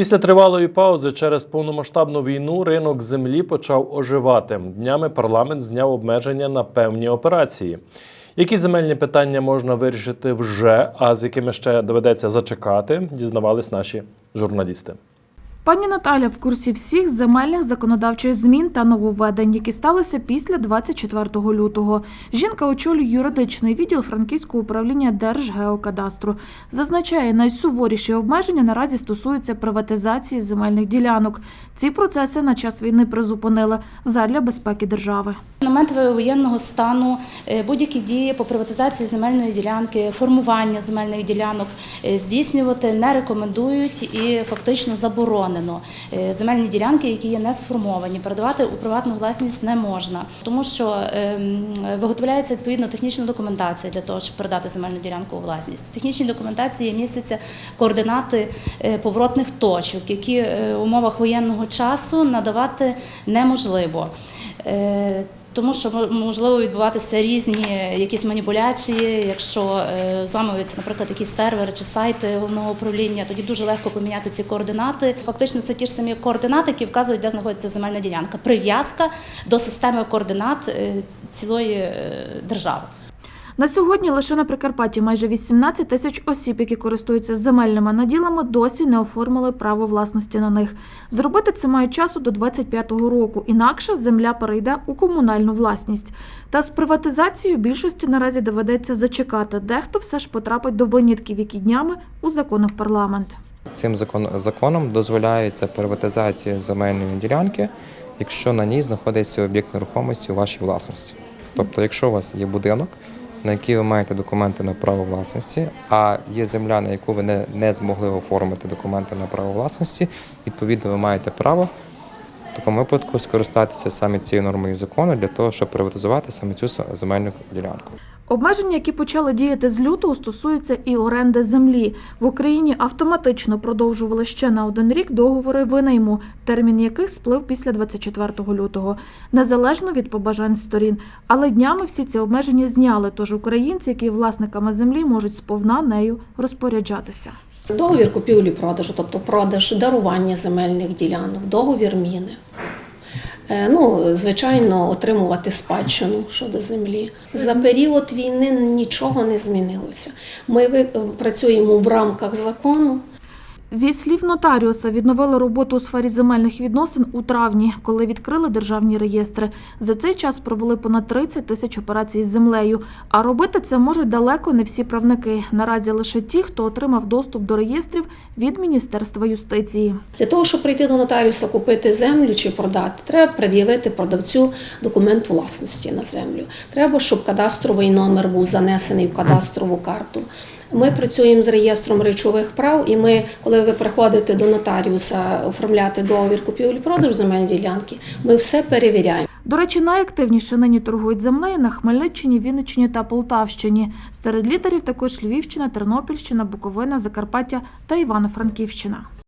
Після тривалої паузи через повномасштабну війну ринок землі почав оживати. Днями парламент зняв обмеження на певні операції. Які земельні питання можна вирішити вже, а з якими ще доведеться зачекати, дізнавались наші журналісти. Пані Наталя в курсі всіх земельних законодавчих змін та нововведень, які сталися після 24 лютого. Жінка очолює юридичний відділ Франківського управління Держгеокадастру. Зазначає, найсуворіші обмеження наразі стосуються приватизації земельних ділянок. Ці процеси на час війни призупинили задля безпеки держави. Момент воєнного стану е, будь-які дії по приватизації земельної ділянки, формування земельних ділянок е, здійснювати не рекомендують і фактично заборонено. Е, Земельні ділянки, які є не сформовані, передавати у приватну власність не можна, тому що ем, виготовляється відповідно технічна документація для того, щоб передати земельну ділянку у власність. В технічній документації містяться координати поворотних точок, які в умовах воєнного часу надавати неможливо. Е, Тому що можливо відбуватися різні якісь маніпуляції, якщо е, зламуються, наприклад, якісь сервери чи сайти головного управління, тоді дуже легко поміняти ці координати. Фактично, це ті ж самі координати, які вказують, де знаходиться земельна ділянка. Прив'язка до системи координат е, цілої е, держави. На сьогодні лише на Прикарпатті майже 18 тисяч осіб, які користуються земельними наділами, досі не оформили право власності на них. Зробити це мають часу до 25-го року, інакше земля перейде у комунальну власність. Та з приватизацією більшості наразі доведеться зачекати. Дехто все ж потрапить до винятків, які днями узаконив парламент. Цим закон, законом дозволяється приватизація земельної ділянки, якщо на ній знаходиться об'єкт нерухомості у вашій власності. Тобто, якщо у вас є будинок, на які ви маєте документи на право власності, а є земля, на яку ви не, не змогли оформити документи на право власності, відповідно, ви маєте право в такому випадку скористатися саме цією нормою закону для того, щоб приватизувати саме цю земельну ділянку. Обмеження, які почали діяти з лютого, стосуються і оренди землі. В Україні автоматично продовжували ще на один рік договори винайму, термін яких сплив після 24 лютого, незалежно від побажань сторін. Але днями всі ці обмеження зняли, тож українці, які власниками землі, можуть сповна нею розпоряджатися. Договір купівлі-продажу, тобто продаж, дарування земельних ділянок, договір міни. Е, Ну, звичайно, отримувати спадщину щодо землі. За період війни нічого не змінилося. Ми працюємо в рамках закону. Зі слів нотаріуса, відновили роботу у сфері земельних відносин у травні, коли відкрили державні реєстри. За цей час провели понад 30 тисяч операцій з землею. А робити це можуть далеко не всі правники. Наразі лише ті, хто отримав доступ до реєстрів від Міністерства юстиції. Для того, щоб прийти до нотаріуса, купити землю чи продати, треба пред'явити продавцю документ власності на землю. Треба, щоб кадастровий номер був занесений в кадастрову карту. Ми працюємо з реєстром речових прав, і ми, ви приходите до нотаріуса оформляти договір купівлі-продажу земельної ділянки, ми все перевіряємо. До речі, найактивніше нині торгують землею на Хмельниччині, Вінниччині та Полтавщині. Серед лідерів також Львівщина, Тернопільщина, Буковина, Закарпаття та Івано-Франківщина.